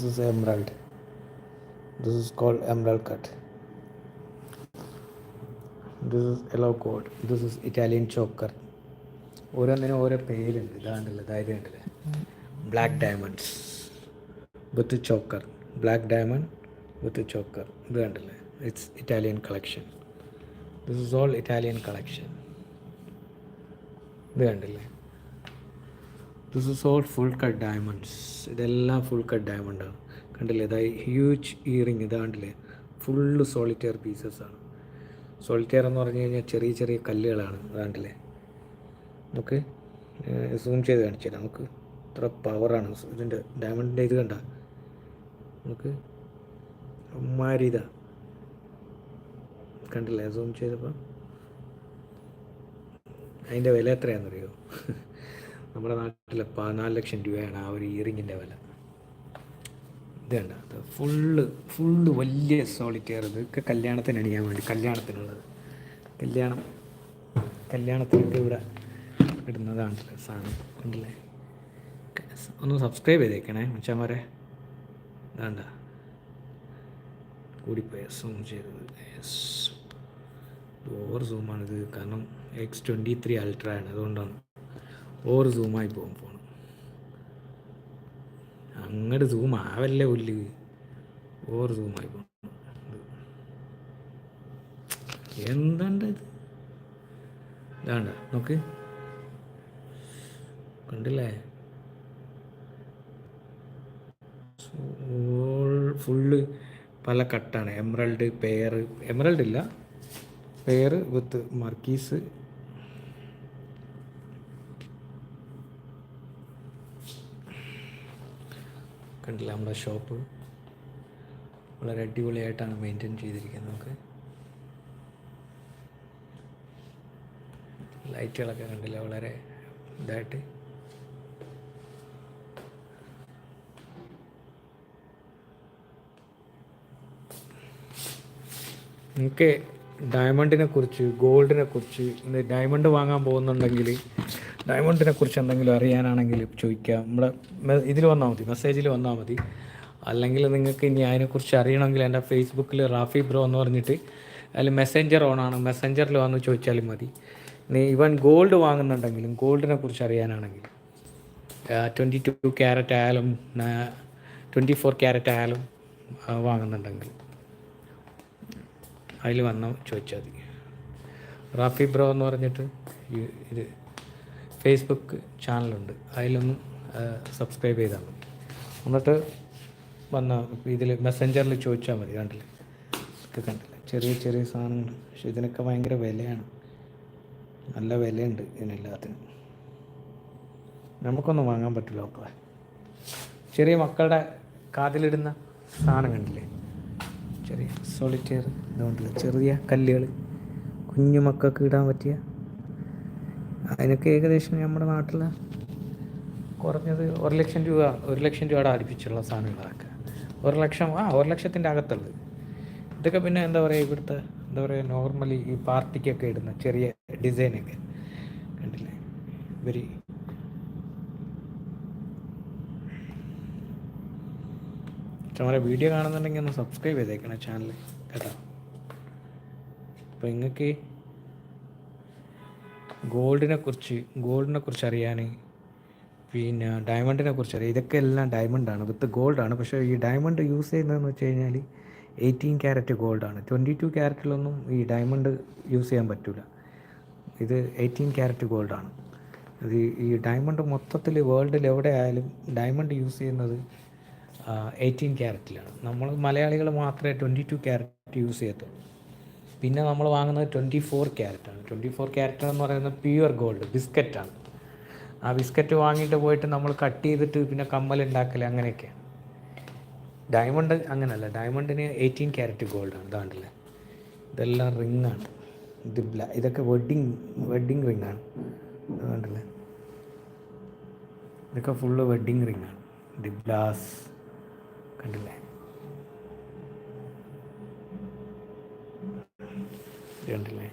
This is emerald. This is called emerald cut. This is yellow gold. This is Italian choker. ഓരോന്നിനും ഓരോ പേരുണ്ട്. ഇതാണ്ടല്ലോ ഇതായത് ഉണ്ടല്ലേ black diamonds with choker black diamond with choker ഇത് കണ്ടല്ലേ? It's Italian collection this is all Italian collection ഇത് കണ്ടില്ലേ? This is all full cut diamonds ഇതെല്ലാം ഫുൾ കട്ട് ഡയമണ്ടാണ് കണ്ടില്ലേ? ഇതാ ഹ്യൂജ് ഇയറിങ് ഇതാണ്ടില്ലേ ഫുള്ള് സോളിറ്റെയർ പീസസ് ആണ്. സോളിറ്റെയർ എന്ന് പറഞ്ഞു കഴിഞ്ഞാൽ ചെറിയ ചെറിയ കല്ലുകളാണ്. കണ്ടില്ലേ? നമുക്ക് സൂം ചെയ്ത് കാണിച്ചു തരാം. നമുക്ക് ഇത്ര പവറാണ് ഇതിന്റെ ഡയമണ്ടിന്റെ ഇത് കണ്ട? നമുക്ക് അമ്മാരിതാ കണ്ടില്ലേ? സൂം ചെയ്തപ്പോൾ അതിന്റെ വില എത്രയാണെന്നറിയോ? നമ്മുടെ നാട്ടിൽ പതിനാല് ലക്ഷം രൂപയാണ് ആ ഒരു ഇയറിങ്ങിന്റെ വില. ഇത് കണ്ട ഫുള്ള് ഫുള്ള് വലിയ സോളിറ്റെയർ ഇതൊക്കെ കല്യാണത്തിന് അണിയാൻ വേണ്ടി കല്യാണത്തിനുള്ളത്. കല്യാണം കല്യാണത്തിനൊക്കെ ഇവിടെ ഇടുന്നതാണല്ലോ സാധനം. ഉണ്ടല്ലേ ഒന്ന് സബ്സ്ക്രൈബ് ചെയ്തേക്കണേ മച്ചാമാരെ വേണ്ട കൂടിപ്പോയ സൂം ചെയ്തത്. യെസ് ഓവർ സൂമാണിത് കാരണം എക്സ് ട്വന്റി ത്രീ അൾട്ര ആണ്. അതുകൊണ്ടാണ്. ഓവർ സൂമായി പോകും ഫോൺ അങ്ങോട്ട് സൂം ആവല്ലേ പുല്ല്. ഓർ സൂമായി പോകും എന്താണ്ട് ഇത്? ഇതാണ്ട നോക്ക്. കണ്ടില്ലേ? ഫുള്ള് പല കട്ടാണ്. എമറൽഡ് പേർ എമറൽഡ് ഇല്ല. പേർ വിത്ത് മർക്കീസ്. കണ്ടില്ല നമ്മുടെ ഷോപ്പ് വളരെ അടിപൊളിയായിട്ടാണ് മെയിന്റെയിൻ ചെയ്തിരിക്കുന്നത് നമുക്ക്. ലൈറ്റുകളൊക്കെ കണ്ടില്ല? വളരെ ഇതായിട്ട്. നിങ്ങൾക്ക് ഡയമണ്ടിനെ കുറിച്ച് ഗോൾഡിനെ കുറിച്ച് ഡയമണ്ട് വാങ്ങാൻ പോകുന്നുണ്ടെങ്കിൽ ഡയമണ്ടിനെ കുറിച്ച് എന്തെങ്കിലും അറിയാനാണെങ്കിൽ ചോദിക്കാം. നമ്മുടെ ഇതിൽ വന്നാൽ മതി മെസ്സേജിൽ വന്നാൽ മതി. അല്ലെങ്കിൽ നിങ്ങൾക്ക് ഇനി അതിനെക്കുറിച്ച് അറിയണമെങ്കിൽ എന്റെ ഫേസ്ബുക്കിൽ റാഫി ബ്രോ എന്ന് പറഞ്ഞിട്ട് അതിൽ മെസ്സഞ്ചർ ഓൺ ആണ്. മെസ്സഞ്ചറിൽ വന്ന് ചോദിച്ചാലും മതി. നീ ഇവൻ ഗോൾഡ് വാങ്ങുന്നുണ്ടെങ്കിലും ഗോൾഡിനെ കുറിച്ച് അറിയാനാണെങ്കിൽ ട്വന്റി ടു ക്യാരറ്റ് ആയാലും ട്വന്റി ഫോർ ക്യാരറ്റ് ആയാലും വാങ്ങുന്നുണ്ടെങ്കിൽ അതിൽ വന്ന് ചോദിച്ചാൽ മതി. റാഫി ബ്രോ എന്ന് പറഞ്ഞിട്ട് ഇത് ഫേസ്ബുക്ക് ചാനലുണ്ട് അതിലൊന്ന് സബ്സ്ക്രൈബ് ചെയ്താൽ മതി. എന്നിട്ട് വന്ന ഇതിൽ മെസ്സഞ്ചറിൽ ചോദിച്ചാൽ മതി കണ്ടില്ലേ? ഇതൊക്കെ കണ്ടില്ലേ? ചെറിയ ചെറിയ സാധനങ്ങൾ പക്ഷെ ഇതിനൊക്കെ ഭയങ്കര വിലയാണ്. നല്ല വിലയുണ്ട് ഇതിനെല്ലാത്തിനും. നമുക്കൊന്നും വാങ്ങാൻ പറ്റില്ല അപ്പോൾ ചെറിയ മക്കളുടെ കാതിലിടുന്ന സാധനം കണ്ടില്ലേ? ചെറിയ സോളിറ്റിയർ ഇതുകൊണ്ടില്ല ചെറിയ കല്ലുകൾ കുഞ്ഞു മക്കൾക്ക് ഇടാൻ പറ്റിയ അതിനൊക്കെ ഏകദേശം നമ്മുടെ നാട്ടിൽ കുറഞ്ഞത് ഒരു ലക്ഷം രൂപ ഒരു ലക്ഷം രൂപയുടെ അടുപ്പിച്ചുള്ള സാധനങ്ങളൊക്കെ. ഒരു ലക്ഷം ആ ഒരു ലക്ഷത്തിന്റെ അകത്തുള്ളത്. ഇതൊക്കെ പിന്നെ എന്താ പറയുക ഇവിടുത്തെ എന്താ പറയുക നോർമലി ഈ പാർട്ടിക്കൊക്കെ ഇടുന്ന ചെറിയ ഡിസൈനൊക്കെ കണ്ടില്ലേ? ഇവർ നമ്മുടെ വീഡിയോ കാണുന്നുണ്ടെങ്കിൽ ഒന്ന് സബ്സ്ക്രൈബ് ചെയ്തേക്കണം ചാനൽ കേട്ടോ. അപ്പോൾ നിങ്ങൾക്ക് ഗോൾഡിനെ കുറിച്ച് ഗോൾഡിനെ കുറിച്ച് അറിയാൻ പിന്നെ ഡയമണ്ടിനെ കുറിച്ച് അറിയാം ഇതൊക്കെ എല്ലാം ഡയമണ്ടാണ്. വിത്ത് ഗോൾഡാണ്. പക്ഷേ ഈ ഡയമണ്ട് യൂസ് ചെയ്യുന്നതെന്ന് വെച്ച് കഴിഞ്ഞാൽ എയ്റ്റീൻ ക്യാരറ്റ് ഗോൾഡാണ്. ട്വന്റി ടു ക്യാരറ്റിലൊന്നും ഈ ഡയമണ്ട് യൂസ് ചെയ്യാൻ പറ്റില്ല ഇത് എയ്റ്റീൻ ക്യാരറ്റ് ഗോൾഡാണ്. ഇത് ഈ ഡയമണ്ട് മൊത്തത്തിൽ വേൾഡിൽ എവിടെ ആയാലും ഡയമണ്ട് യൂസ് ചെയ്യുന്നത് എയ്റ്റീൻ ക്യാരറ്റിലാണ് നമ്മൾ മലയാളികൾ മാത്രമേ ട്വന്റി ടു ക്യാരറ്റ് യൂസ് ചെയ്യത്തുള്ളൂ. പിന്നെ നമ്മൾ വാങ്ങുന്നത് ട്വന്റി ഫോർ ക്യാരറ്റാണ് ട്വന്റി ഫോർ ക്യാരറ്റ് എന്ന് പറയുന്നത് പ്യുവർ ഗോൾഡ് ബിസ്ക്കറ്റാണ് ആ ബിസ്ക്കറ്റ് വാങ്ങിയിട്ട് പോയിട്ട് നമ്മൾ കട്ട് ചെയ്തിട്ട് പിന്നെ കമ്മൽ ഉണ്ടാക്കൽ അങ്ങനെയൊക്കെ. ഡയമണ്ട് അങ്ങനെയല്ല ഡയമണ്ടിന് എയ്റ്റീൻ ക്യാരറ്റ് ഗോൾഡാണ് ഇതാണ്ടല്ലേ ഇതെല്ലാം റിങ്ങാണ് ഇത് ബ്ലാ ഇതൊക്കെ വെഡ്ഡിങ് വെഡ്ഡിങ് റിങ്ങാണ് അതുകൊണ്ടല്ലേ ഇതൊക്കെ ഫുള്ള് വെഡ്ഡിങ് റിങ്ങാണ് ദി ഗ്ലാസ് കണ്ടില്ലേ? കണ്ടില്ലേ